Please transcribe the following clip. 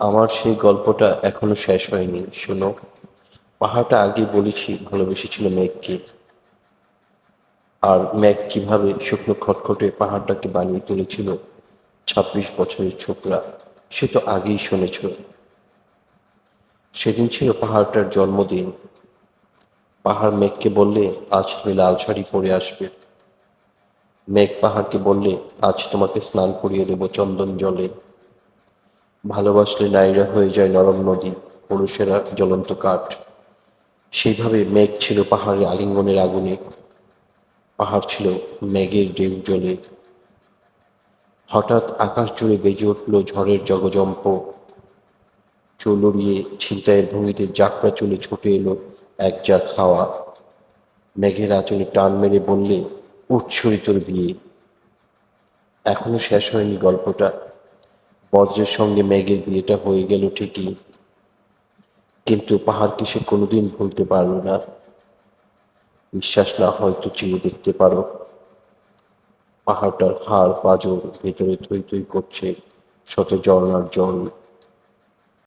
আমার সেই গল্পটা এখনও শেষ হয়নি, শোনো। পাহাড়টা আগে বলেছি, ভালোবেসেছিল মেঘকে। আর মেঘ কীভাবে শুকনো খটখটে পাহাড়টাকে বানিয়ে তুলেছিল, ছাব্বিশ বছরের ছোকরা, সে তো আগেই শুনেছ। সেদিন ছিল পাহাড়টার জন্মদিন। পাহাড় মেঘকে বললে, আজ তুমি লাল শাড়ি পরে আসবে। মেঘ পাহাড়কে বললে, আজ তোমাকে স্নান করিয়ে দেব চন্দন জলে। ভালোবাসলে নারীরা হয়ে যায় নরম নদী পুরুষেরা জ্বলন্ত কাঠ। সেইভাবে মেঘ ছিল পাহাড়ের আলিঙ্গনের আগুনে। পাহাড় ছিল মেঘের ঢেউ জলে। হঠাৎ আকাশ জুড়ে বেজে উঠল ঝড়ের জগজম্প। চুল উড়িয়ে ছিনতাইয়ের ভঙ্গিতে জাকড়া চলে ছুটে এলো এক জাক হাওয়া। মেঘের আঁচলে টান মেরে বললে উৎসরি বিয়ে। এখনও শেষ হয়নি গল্পটা। বজ্রের সঙ্গে মেঘের বিয়েটা হয়ে গেল ঠিকই। কিন্তু পাহাড়কে সে কোনোদিন ভুলতে পারল না? বিশ্বাস না হয়তো চিনে দেখতে পারো। পাহাড়টার হাড় পাজর ভেতরে থই থই করছে শত ঝর্ণার জল।